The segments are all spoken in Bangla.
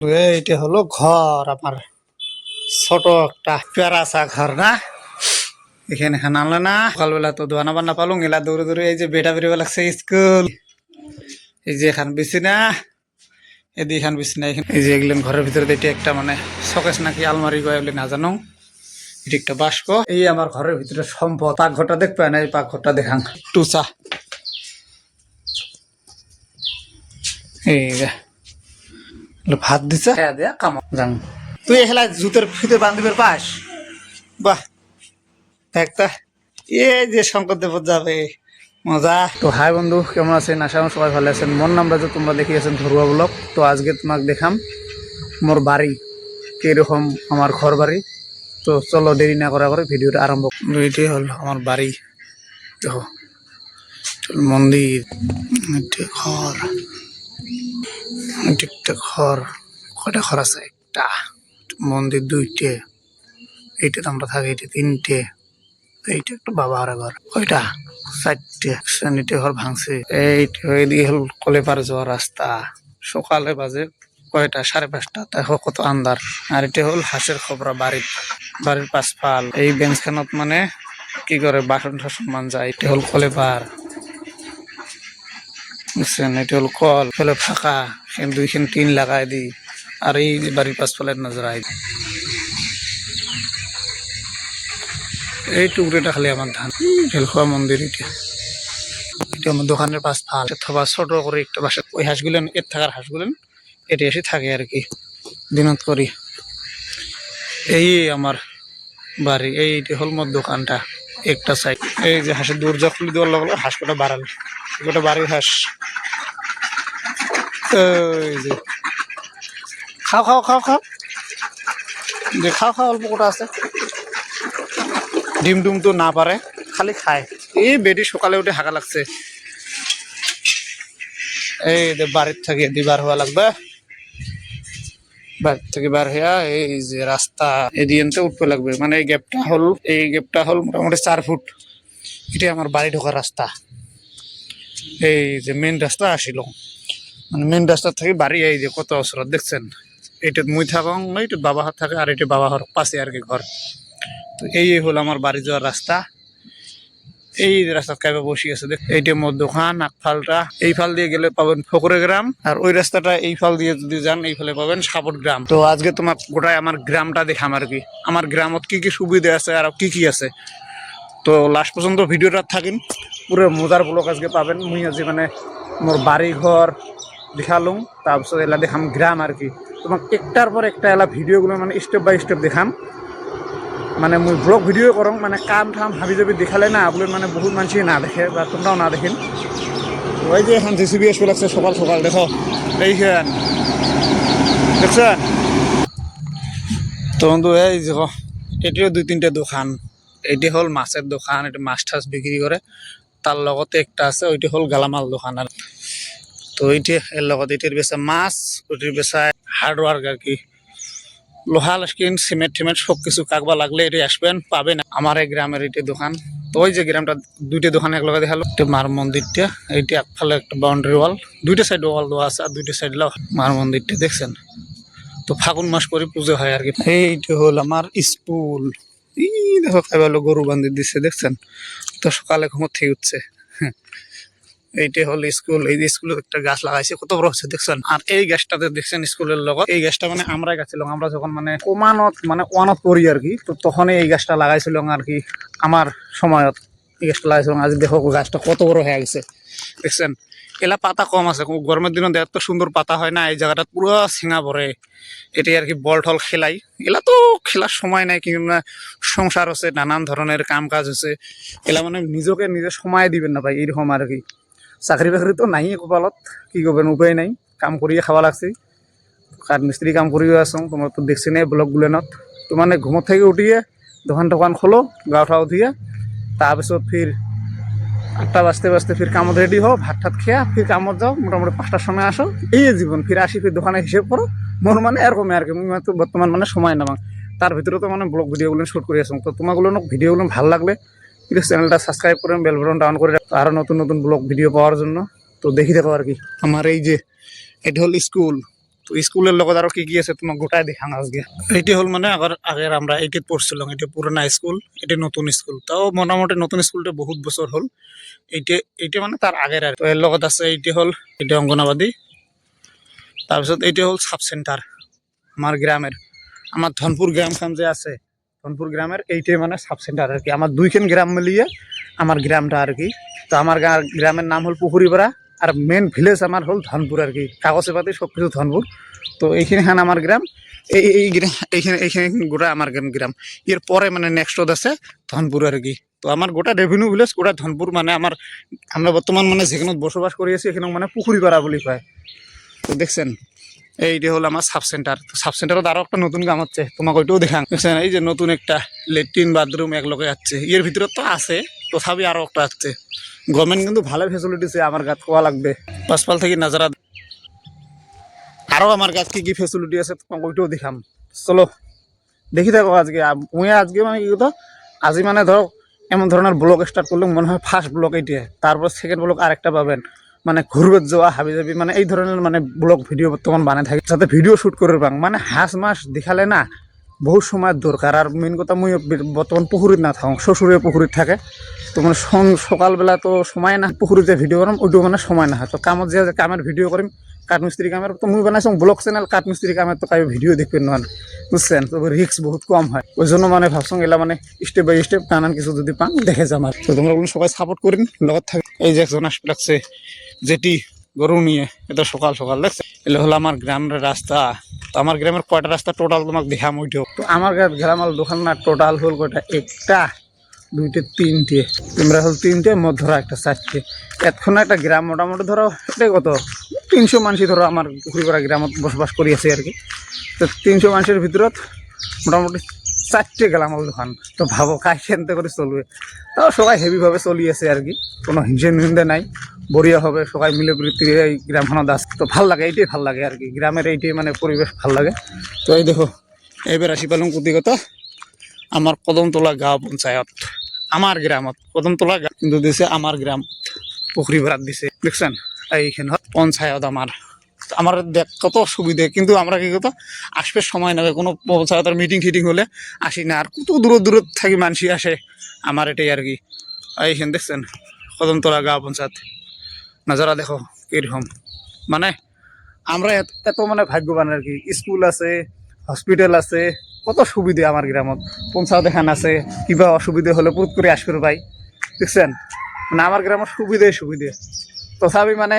এইটা হলো ঘর, আমার ছোট একটা প্যারাসা ঘর, না? এখানে আনলে না। সকালবেলা তো দোয়ানা বান্না পালুম এলা দৌড়ে দৌড়ে এই যে বেটা বেরিয়ে লাগছে স্কুল। এই যে এখান বেশি না এদি এখান বেশি না, এখানে এই যে এগুলেন ঘরের ভিতরে এটা একটা মানে শকেস নাকি আলমারি গয় বলে না জানো? এটা একটা বাস্ক এই আমার ঘরের ভিতরে সম্পদ, পাকঘরটা দেখবে না? এই পাকঘরটা দেখান। টুসা এই ভাত দিছে? হ্যাঁ দেয়া কাম জান। তুই এখানে জুতের ফিতে বান্ধিবের পাস? বাহ। একটা। এ যে শঙ্কর দেব যাবে। মজা। তো হাই বন্ধু কেমন আছেন? আশা করি সবাই ভালো আছেন। মন নামটা যে তোমরা দেখিয়েছেন ধরুয়া ব্লক তো আজকে তোমাকে দেখাম মোর বাড়ি। কীরকম আমার ঘর বাড়ি তো চলো দেরি না করা করে ভিডিওটা আরম্ভ এটি হল আমার বাড়ি। দেখো মন্দির ঘর। এটি একটা ঘর, কয়টা ঘর আছে? একটা, মন্দির দুইটে, এইটা আমরা থাকি এটা তিনটে, এইটা একটা বাবা হারা ঘর। কয়টা? চারটে শ্রেণীতে ঘর ভাঙছে। এইটা এদিকে হল কলে পারে যাওয়ার রাস্তা। সকালে বাজে কয়টা? সাড়ে পাঁচটা। দেখো কত আন্দার আর এটা হল হাঁসের খবরা বাড়ির বাড়ির পাশফাল এই বেঞ্চখানত মানে কি করে বাসন টাসন মান যায় এটা হল কলে পার বুঝছেন? এটা হল কল ফেলে ফাঁকা। এখানে দুইখান টিন লাগাই দি, আর এই যে বাড়ির পাশফালের নজর আই এই টুকরিটা খালি আমার ধান ভেলখোয়া মন্দির এটা আমার দোকানের পাশ ফাল অথবা ছোট করে একটা বাসা ওই হাঁসগুলেন এর থাকার হাঁসগুলেন এটা এসে থাকে আর কি, দিনত করি এই আমার বাড়ি এইটা হল মোর দোকানটা, একটা সাইড এই যে হাঁসের দরজা খুলে দেওয়ার লগে লগে হাঁস কটা বাড়াল গোটা বাড়ির হাঁস যে খাও খাও খাও খাও। যে খাও খাও, অল্প কটা আছে। ডিম ডুম তো না পারে, খালি খায়। এই বেটি সকালে উঠে হাঁকা লাগছে। এই বাড়ির থেকে দিবার হওয়া লাগবে। বাড়ির থেকে বার হইয়া এই যে রাস্তা এদিকে উঠতে লাগবে। মানে এই গ্যাপটা হল, এই গ্যাপটা হল মোটামুটি চার ফুট। এটাই আমার বাড়ি ঢোকার রাস্তা। এই যে মেন রাস্তা আসিল। মানে মেন রাস্তা থেকে বাড়ি এই যে কত অসরত দেখছেন? এইটা মুই থাকং এইটা বাবা হাত থাকে, আর এটা বাবা হর পাশে আর কি ঘর। তো এই হল আমার বাড়ি যাওয়ার রাস্তা। এই রাস্তা কাইবা বসে আছে, দেখ। এইটা মোর দোকান আগফালটা এই ফাল দিয়ে গেলে পাবেন ফকরে গ্রাম, আর ওই রাস্তাটা এই ফাল দিয়ে যদি যান, এই ফালে পাবেন সাপট গ্রাম। তো আজকে তোমার গোটায় আমার গ্রামটা দেখাম আর কি। আমার গ্রামত কি কি সুবিধা আছে, আর কি কি আছে? তো লাস্ট পর্যন্ত ভিডিওটা থাকিন। পুরো মজার ব্লগ আজকে পাবেন। মুই আজি মানে মোর বাড়ি ঘর দেখালুম, তাৰপিছত এলা দেখাম গ্রাম আর কি। তোমাক একটার পর একটা এলা ভিডিওগুলো মানে স্টেপ বাই স্টেপ দেখাম। মানে মুই ব্লগ ভিডিও করং মানে কাম ঠাম হাবি যাবি দেখালে না, বলে মানে বহুত মানুষই না দেখে বা তোমরাও না দেখেন ওই যে এখন জেসিবি এসবে লাগছে সকাল সকাল দেখো। এইখান দেখছেন তো বন্ধু, এই দেখো এটিও দুই তিনটা দোকান। এটি হল মাছের দোকান এটি মাছ টাছ বিক্রি করে তার লগতে একটা আছে, ওইটি হল গালামাল দোকান। আর তো ওইটি এর লগত এটির বেচা মাছ, ওইটির বেচা হার্ডওয়ার্ক আর কি লোহা লাস্কিন সিমেন্ট টিমেন্ট সব কিছু কাকবা লাগলে এটি আসবেন, পাবেন আমার এই গ্রামের এটি দোকান। তো ওই যে গ্রামটা, দুইটা দোকান একলগে দেখাল এটা মার মন্দিরটা, এইটি একফালে একটা বাউন্ডারি ওয়াল দুইটা সাইড ওয়াল দেওয়া আছে আর দুইটা সাইড মার মন্দিরটা, দেখছেন? তো ফাগুন মাস করে পুজো হয় আর কি এইটা হল আমার স্কুল এই দেখো, খাইবালো গরু বান্ধি দিচ্ছে দেখছেন? তো সকালে থেকে উঠছে। হ্যাঁ। এইটা হল স্কুল। এই স্কুলে একটা গাছ লাগাইছে, কত বড় হচ্ছে দেখছেন? আর এই গাছটাতে দেখছেন স্কুলের লগত, এই গাছটা মানে আমরা গাছিলাম। আমরা যখন মানে কমানত মানে ওয়ানত পড়ি আর কি, তো তখনই এই গাছটা লাগাইছিলাম আর কি আমার সময়ত। এই গাছটা লাগাইছিলাম, আজ দেখো গাছটা কত বড় হয়ে গেছে। দেখছেন? এলা পাতা কম আছে গরমের দিনত এত সুন্দর পাতা হয় না, এই জায়গাটা পুরো ছিঙা পড়ে। এটাই আর কি বল টল খেলাই। এলা তো খেলার সময় নাই, কিন্তু না, সংসার হচ্ছে, নানান ধরনের কাম কাজ হচ্ছে। এলা মানে নিজকে নিজে সময় দিবেন না ভাই, এইরকম আর কি। চাকরি বাকরি তো নাই কপালত, কি করবেন উপায় নাই। কাম কৰিয়ে খাব লাগছে। কাঠ মিস্ত্রি কাম কৰিও আছোঁ তোমাৰ তো দেখছি নাই ব্লক গুলেনত তো মানে ঘুমত থেকে উঠিয়ে দোকান টোকান খোলো, গা উঠা উঠিয়ে। তাৰপিছত ফির আটটা বাজতে বাজতে ফির কামত রেডি হও, ভাত ঠাত খেয়া ফির কামত যাও, মোটামুটি পাঁচটার সময় আসো এই জীবন ফির আসি ফির দোকানে হিসেব করো মোর মানে এরকমই আর কি মানে বর্তমান মানে সময় নামাং তার ভিতরে তো মানে ব্লগ ভিডিওগুলো শ্যুট করে আসুন তো তোমাগুলো ভিডিওগুলো ভালো লাগলে। প্লিজ চ্যানেলটা সাবস্ক্রাইব করেন বেল বাটন ডাউন করে রাখো। আরও নতুন নতুন ব্লগ ভিডিও পাওয়ার জন্য। তো দেখি দেখো আর কি। আমার এই যে, এটা হল স্কুল তো স্কুলের লগত আরও কি কি আছে তোমাক গোটাই দেখাম আজকে। এটি হল মানে আগর আগের আমরা এইটিত পড়ছিলাম এটা পুরোনো স্কুল এটা নতুন স্কুল তাও মোটামুটি নতুন স্কুলটা বহুত বছর হল। এইটা এইটা মানে তার আগের আর তো এর লগত আছে এইটি হল এটা অঙ্গনাবাদী তাৰপিছত এইটো হ'ল চাব চেণ্টাৰ আমাৰ গ্ৰামের আমাৰ ধনপুৰ গ্রামখান যে আছে ধনপুর গ্রামের এইটাই মানে সাব সেন্টার আর কি। আমার দুইখান গ্রাম মিলিয়ে আমার গ্রামটা আর কি। তো আমার গ্রামের নাম হল পুকুরিপাড়া আর মেন ভিলেজ আমার হল ধনপুর আর কি। কাগজে পাতি সব কিছু ধনপুর। তো এইখানে খান আমার গ্রাম। এই এই এইখানে এইখানে গোটা আমার গ্রাম এর পরে মানে নেক্সট নেক্সটত আছে ধনপুর আর কি। তো আমার গোটা রেভিনিউ ভিলেজ গোটা ধনপুর মানে আমার, আমরা বর্তমান মানে যেখানে বসবাস কৰি আছি এখানে মানে পুকুরিপাড়া বুলি কয় তো দেখছেন এইটা হলো আমার সাব সেন্টার সাব সেন্টারত আরও একটা নতুন কাম হচ্ছে, তোমাকে ওইটাও দেখান এই যে নতুন একটা লেট্রিন বাথরুম একলগে যাচ্ছে। এর ভিতরে তো আছে, তথাপি আরও একটা আসছে গভর্নমেন্ট কিন্তু ভালো ফেসিলিটি আছে আমার গাছ কোয়া লাগবে। পাঁচপাল থেকে নাজারা আরও আমার কাছে কি কি ফেসিলিটি আছে, তোমাকে ওইটাও দেখাম। চলো, দেখি থাকো আজকে। মুই আজকে মানে কি কথা আজি মানে ধরো, এমন ধরনের ব্লগ স্টার্ট করলে মনে হয় ফার্স্ট ব্লগ এইটা তারপর সেকেন্ড ব্লগ আরেকটা পাবেন। মানে ঘুরবে যাওয়া, হাবি যাবি মানে এই ধরনের মানে ব্লগ ভিডিও বর্তমান বানায় থাকে। যাতে ভিডিও শুট করে পাং। মানে হাঁস মাস দেখালে না বহু সময় দরকার। আর মেন কথা মুই বর্তমান পুকুরিত না থাকুন শ্বশুরে পুকুরিত থাকে। তো মানে সকালবেলা তো সময় না পুকুরিতে ভিডিও করিম ওইটাও মানে সময় না। তো কামত যে কামের ভিডিও করিম, কাঠমিস্ত্রি কামের, তো মুই বানাইছো ব্লগ চ্যানেল কাঠমিস্ত্রি কামের তো কাই ভিডিও দেখবেন না বুঝছেন? তো রিক্স বহুত কম হয়। ওই জন্য মানে ভাবছ এলা মানে স্টেপ বাই স্টেপ নানান কিছু যদি পান দেখে যাম আর তো তোমরা সবাই সাপোর্ট করিন, লগত থাকে এই যে একজন আসবে, লাগছে যেটি গরু নিয়ে এটা সকাল সকাল দেখছে এগুলো হলো আমার গ্রামের রাস্তা। তো আমার গ্রামের কয়টা রাস্তা? টোটাল তোমাকে দেখাম ওইটাও তো আমার গ্রাম গ্রামের দোকান না টোটাল হল কয়টা? একটা, দুইটে, তিনটে। তোমরা হল তিনটে মধ্যরা একটা চারটে। এতক্ষণ একটা গ্রাম মোটামুটি ধরো এটাই কত? তিনশো মানুষই ধরো আমার পুকুরিপাড়া গ্রামত বসবাস করি আছে আর কি। তো তিনশো মানুষের ভিতৰত মোটামুটি চারটে গেলামাল দোকান। তো ভাবো কাই কেনতে করে চলবে। তাও সবাই হেভিভাবে আছে আর কি। কোনো হিংসে নিন্দে নাই বঢ়িয়া হবে, সবাই মিলে এই গ্রামখনত আছে তো ভালো লাগে, এইটাই ভালো লাগে আর কি। গ্রামের এইটাই মানে পরিবেশ ভালো লাগে। তো এই দেখো, এইবার আসি পালং কুতিগত আমার কদমতলা গাঁও পঞ্চায়ত। আমার গ্রামত। কদমতলা গাঁও কিন্তু দিছে, আমার গ্রাম। পুখুরি ভরাত দিছে। দেখছেন? এইখানে পঞ্চায়ত আমার। আমার দেখ, কত সুবিধে কিন্তু আমরা কি কত আসবে সময় নাগে কোনো পঞ্চায়েতের মিটিং টিটিং হলে আসি না, আর কত দূর দূর থাকি মানুষ আসে আমার এটাই আর কি। এইখানে দেখছেন, কদমতলা গাঁও পঞ্চায়েত। নাজারা দেখো, কীরকম। মানে আমরা এত মানে ভাগ্যবান আর কি। স্কুল আছে, হসপিটাল আছে, কত সুবিধে আমার গ্রামত। পঞ্চায়েত এখান আছে, কিবা অসুবিধে হলে পুরুত করে আসবে ভাই। দেখছেন? মানে আমার গ্রামের সুবিধে সুবিধে। তথাপি মানে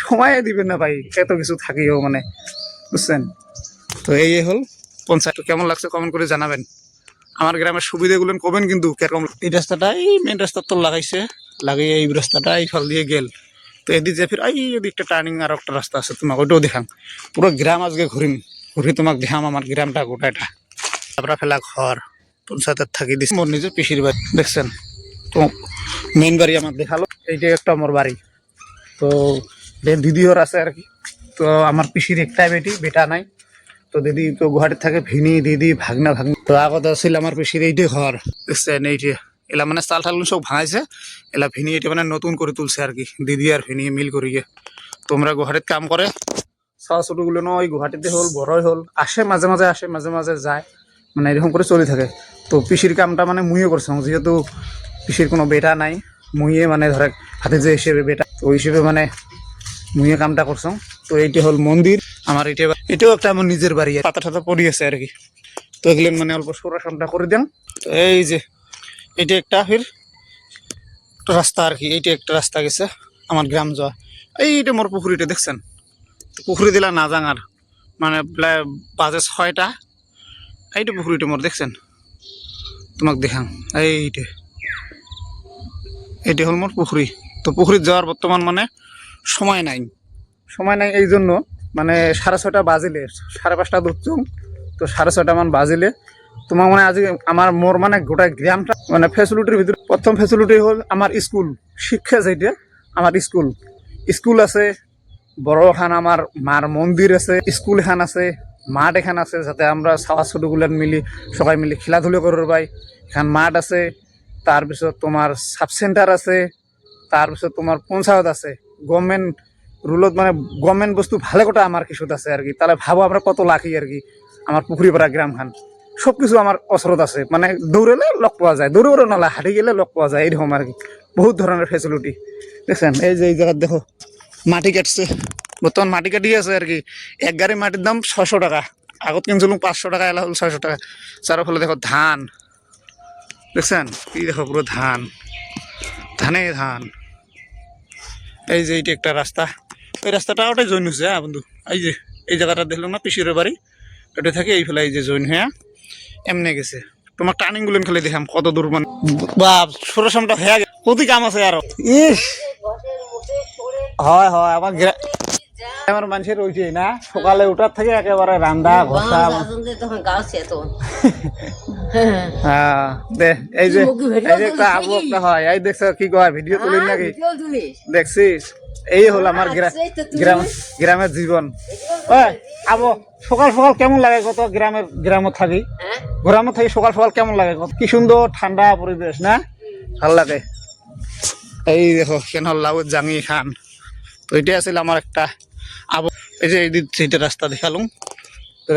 সময় দিবেন না ভাই এত কিছু থাকিও মানে বুঝছেন? তো এই হল পঞ্চায়েত। কেমন লাগছে কমেন্ট করে জানাবেন। আমার গ্রামের সুবিধাগুলো কবেন কিন্তু কীরকম এই রাস্তাটা এই মেন রাস্তার তো লাগাইছে, লাগিয়ে এই রাস্তাটা এই ফল দিয়ে গেল। তো এদিক যে ফির এই এদিকটা টার্নিং আর একটা রাস্তা আছে, তোমাকে ওইটাও দেখাম। পুরো গ্রাম আজকে ঘুরিম। ঘুরি তোমাকে দেখাম আমার গ্রামটা গোটাটা তারপরে ফেলা ঘর, পঞ্চায়েতের থাকি দিস মোর নিজের পিসির বাড়ি, দেখছেন? তো মেন বাড়ি আমার দেখাল। এইটাই একটা আমার বাড়ি। তো দিদিওর আছে আর কি। তো আমার পিসির একটাই বেটি, বেটা নাই। তো দিদি তো গুয়াহাটির থাকে ভিনি, দিদি, ভাগনা, ভাগনি। তো আগত আছিল আমার পিসির এইটাই ঘর। এইটে। এলা মানে চাল ঠাল সব ভাঙাইছে। এলা ভিনি এটা মানে নতুন করে তুলছে আর কি। দিদি আর ভিনি মিল করিয়ে। তোমরা গুয়াহাটিত কাম করে। চাওয়া ছোটগুলো ন ওই গুয়াহাটিতে হল, বড়ই হল। আসে মাঝে মাঝে আসে মাঝে মাঝে যায়। মানে এরকম করে চলে থাকে। তো পিসির কামটা মানে মুইও করছিলাম যেহেতু পিসির কোনো বেটা নাই, মুইয়ে মানে ধরে হাতে যে হিসেবে বেটা, তো ওই হিসেবে মানে মুইয়ে কামটা করছ। তো এইটা হল মন্দির। আমার এটা এটাও একটা আমার নিজের বাড়ি। পাতা টাতা পড়ি আছে আর কি। তো এগুলো মানে অল্প সরাসনটা করে দেন। এই যে এটা একটা ফির রাস্তা আর কি। এইটা একটা রাস্তা গেছে আমার গ্রাম যাওয়া। এইটা মোর পুকুরিটা দেখছেন? পুকুরি দিলা না জাঙার মানে বাজে ছয়টা। এইটা পুকুরিটা মোর দেখছেন? তোমাক দেখাম। এইটা। এইটা হল মোর পুকুরি তো পুকুরিত যাওয়ার বর্তমান মানে সময় নাই। সময় নাই এই জন্য মানে সাড়ে ছটা বাজিলে, সাড়ে পাঁচটা ধরছুম তো সাড়ে ছয়টা মান বাজিলে। তোমার মানে আজ আমার মোর মানে গোটা গ্রামটা মানে ফেসিলিটির ভিতরে, প্রথম ফেসিলিটি হল আমার স্কুল, শিক্ষা যেটা আমার স্কুল। স্কুল আছে বড় এখান আমার মার মন্দির আছে স্কুল এখান আছে, মাঠ এখান আছে, যাতে আমরা চাওয়া ছোটগুলান মিলি, সবাই মিলি খেলাধুলা করতে পাই এখান মাঠ আছে তাৰপিছত তোমাৰ চাব চেণ্টাৰ আছে তাৰপিছত তোমাৰ পঞ্চায়ত আছে। গভৰ্ণমেণ্ট রুলত মানে গভর্নমেন্ট বস্তু ভালে কটা আমার কিছুত আছে আর কি। তাহলে ভাবো আমরা কত লাখি আর কি আমার পুকুরি পাড়া গ্রাম খান সব কিছু আমার অসরত আছে। মানে দৌড়েলে লগ পোৱা যায়। দৌড়েও নলা হাঁটি গেলে লগ পোৱা যায়। এইরকম আর কি, বহুত ধরনের ফেসিলিটি দেখছেন, এই যে এই জায়গায় দেখো, মাটি কাটছে। বর্তমান মাটি কাটি আছে আর কি। এক গাড়ি মাটির দাম ছশো টাকা। আগত কিনছিলাম পাঁচশো টাকা এলা হল ছয়শো টাকা। চারফলে দেখো ধান। দেখছেন কি দেখো পুরো ধান। ধানে ধান। এই যে এইটা একটা রাস্তা। এই রাস্তাটা ওটাই জৈন হচ্ছে হ্যাঁ বন্ধু? এই যে এই জায়গাটা দেখলাম না পিসিরের বাড়ি। ওটা থাকে এই ফেলে এই যে জৈন হ্যাঁ? এমনি গেছে। তোমার টার্নিংগুলো খালি দেখাম কত দূর মানে বাপ সরসামটা হয়ে গেছে। কতি কাম আছে আরও। ইস! হয় হয় আমার গ্রা- আমার মানুষের ওই না। সকালে উঠার থেকে একেবারে রান্দা ঘষা হ্যাঁ। এই যে এই যে একটা আবু একটা হয় এই দেখছ কি কয় ভিডিও নাকি? দেখছিস? এই হলো আমার গ্রাম গ্রামের জীবন। আবো সকাল সকাল কেমন লাগে কত গ্রামের গ্রামত থাকি? হ্যাঁ? গ্রামত থাকি সকাল সকাল কেমন লাগে কত? কি সুন্দর ঠান্ডা পরিবেশ না? ভালো লাগে। এই দেখো কেন লাউ জাঙি খান। তো এটাই আছিল আমার একটা আবো এই যে এই দিক রাস্তা দেখালুম।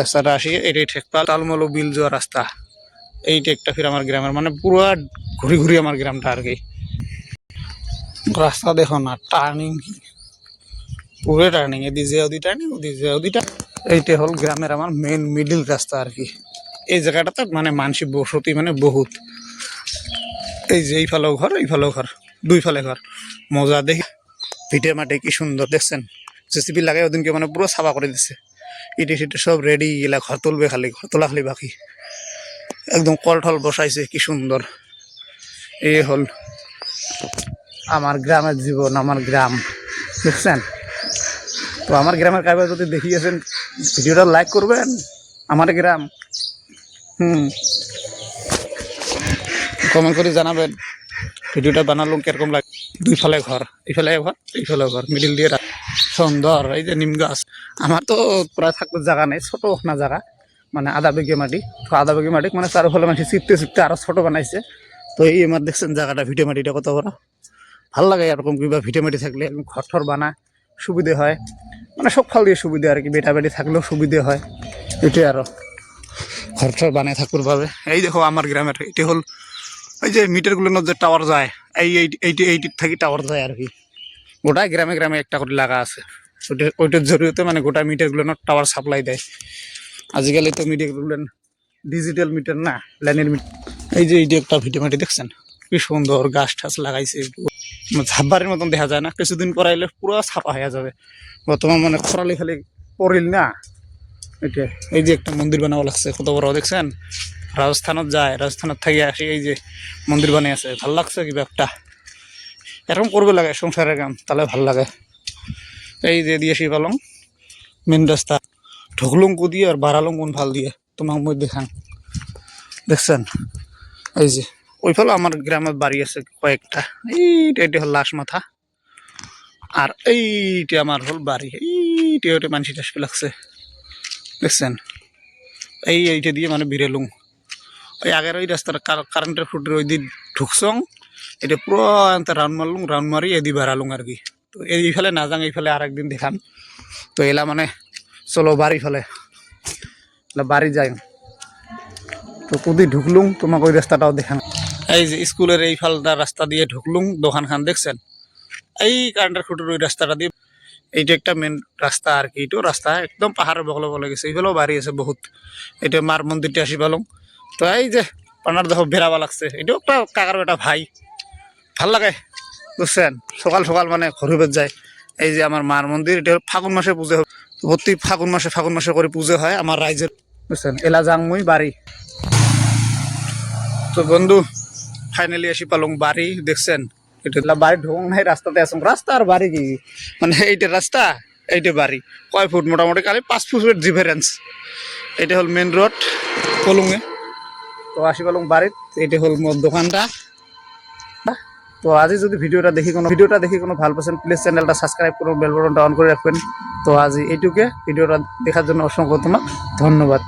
রাস্তাটা আসি এটাই ঠেকপাল তালমলো বিল যাওয়ার রাস্তা। এইটা একটা ফির আমার গ্রামের মানে পুরো ঘুরি ঘুরি আমার গ্রামটা আর কি। রাস্তা দেখো না টার্নিং পুরো টার্নিং এদি যে ওদি টার্নিং ওদি যে ওদি এইটা হল গ্রামের আমার মেন মিডিল রাস্তা আর কি। এই জায়গাটাতে মানে মানসিক বসতি মানে বহুত। এই যে এই ফালেও ঘর, এই ফালেও ঘর, দুই ফালে ঘর। মজা দেখি। ভিটে মাটি কি সুন্দর, দেখছেন? জেসিপি লাগাই ওদিনকে মানে পুরো সাফা করে দিচ্ছে ইটে সিটে সব রেডি এলা ঘর তুলবে খালি, ঘর তোলা খালি বাকি। একদম কল ঠল বসাইছে, কি সুন্দর। এই হল আমার গ্রামের জীবন, আমার গ্রাম। দেখছেন? তো আমার গ্রামের কাগজ যদি দেখিয়েছেন, ভিডিওটা লাইক করবেন, আমার গ্রাম। হুম। কমেন্ট করে জানাবেন, ভিডিওটা বানালাম কীরকম লাগে। দুই ফালে ঘর এইফালে ঘর এইফালে ঘর মিডিল দিয়ে সুন্দর, এই যে নিম গাছ। আমার তো প্রায় থাকতে জায়গা নেই, ছোট না জায়গা। মানে আধা বিঘে মাটি। তো আধা বিঘে মাটি মানে চারো ফলে মানুষ চিপতে চিপতে আরও ছোট বানাইছে। তো এই আমার দেখছেন জায়গাটা ভিটে মাটিটা কত বড়। ভালো লাগে এরকম কিবা ভিটে মাটি থাকলে ঘর ঠর বানায়, সুবিধে হয়। মানে সব ফাল দিয়ে সুবিধা আর কি, বেটা বেটি থাকলেও সুবিধে হয়। এটাই আরও। ঘর ঠর বানায় থাকুর ভাবে। এই দেখো আমার গ্রামের, এটি হল এই যে মিটারগুলোর যে টাওয়ার যায়, এই এই- এইটি এইটির থাকি টাওয়ার যায় আর কি। গোটা গ্রামে গ্রামে একটা করে লাগা আছে। ওইটা ওইটার জরিয়তে মানে গোটা মিটারগুলো টাওয়ার সাপ্লাই দেয়। আজকাল তো মিটারগুলো ডিজিটাল মিটার না লাইনের মিটার এই যে এই যে একটা ভিটে মাটি দেখছেন, কি সুন্দর গাছ টাছ লাগাইছে। ঝাব্বারের মতন দেখা যায় না, কিছুদিন পর আইলে পুরো ছাপা হয়ে যাবে। বর্তমান মানে খরালি খালি পড়িল না। এটা এই যে একটা মন্দির বানাবো লাগছে, কত বড় দেখছেন? রাজস্থানত যায়, রাজস্থানত থাকি আসি এই যে মন্দির বানিয়ে আছে। ভালো লাগছে কিবা একটা এরকম করবে লাগে সংসারের কাম, তাহলে ভালো লাগে। এই যে দিয়ে সি পালং, মেন রাস্তা। ঢুকলুম কু দিয়ে আর কোন ভালো দিয়ে তোমার মই দেখান দেখছেন? এই যে, ওই ফলে আমার গ্রামের বাড়ি আছে কয়েকটা। এইটা এটা হল লাশ মাথা। আর এইটা আমার হল বাড়ি। এইটা ওটা মানসি টাস লাগছে দেখছেন? এই এইটা দিয়ে মানে বিরেলুম ওই আগের ওই রাস্তাটা কার- কারেন্টের ফুটের ওই দিক ঢুকছং এটা পুরো রাউন্ড মারলুম রাউন্ড মারি এদি বেড়ালুম আর কি। তো এইফালে না যাং এইফালে আর একদিন দেখাম। তো এলা মানে চলো বাড়ি ফেলে। বাড়ি যাই। তো কুদি ঢুকলুম, তোমাকে ওই রাস্তাটাও দেখাম এই যে স্কুলের এই ফালটা রাস্তা দিয়ে ঢুকলুম দোকান খান দেখছেন? এই কারেন্টের ফুটের ওই রাস্তাটা দিয়ে। এইটা একটা মেন রাস্তা আর কি এইটাও রাস্তা একদম পাহাড়ের বগলে বলে গেছে। এইফালেও বাড়ি আছে বহুত। এটা মার মন্দিরটা আসি পেলাম। তো এই যে পানার দেখো বেড়াবা লাগছে। এটাও একটা কাকার একটা ভাই। ভালো লাগে, বুঝছেন? সকাল সকাল মানে ঘরুবের যায়। এই যে আমার মার মন্দির এটা ফাগুন মাসে পুজো প্রতি ফাগুন মাসে ফাগুন মাসে করে পুজো হয় আমার রাইজের। বুঝছেন? এলা যাং মুই বাড়ি। তো বন্ধু ফাইনালি আসি পালং বাড়ি, দেখছেন? এটা বাড়ি ঢোক নাই, রাস্তাতে আসুন রাস্তা আর বাড়ি কি? মানে এইটা রাস্তা, এইটা বাড়ি। কয় ফুট? মোটামুটি খালি পাঁচ ফুটের ডিফারেন্স এটা হল মেন রোড কলুঙে তো আসি পালং বাড়িত, এটা হল মোর দোকানটা। তো আজি যদি ভিডিওটা দেখি কোনো ভিডিওটা দেখি কোনো ভালো পাচ্ছেন প্লিজ চ্যানেলটা সাবস্ক্রাইব করুন বেল বাটনটা অন করে রাখবেন। তো আজি এইটুকে। ভিডিওটা দেখার জন্য অসংখ্য তোমার ধন্যবাদ।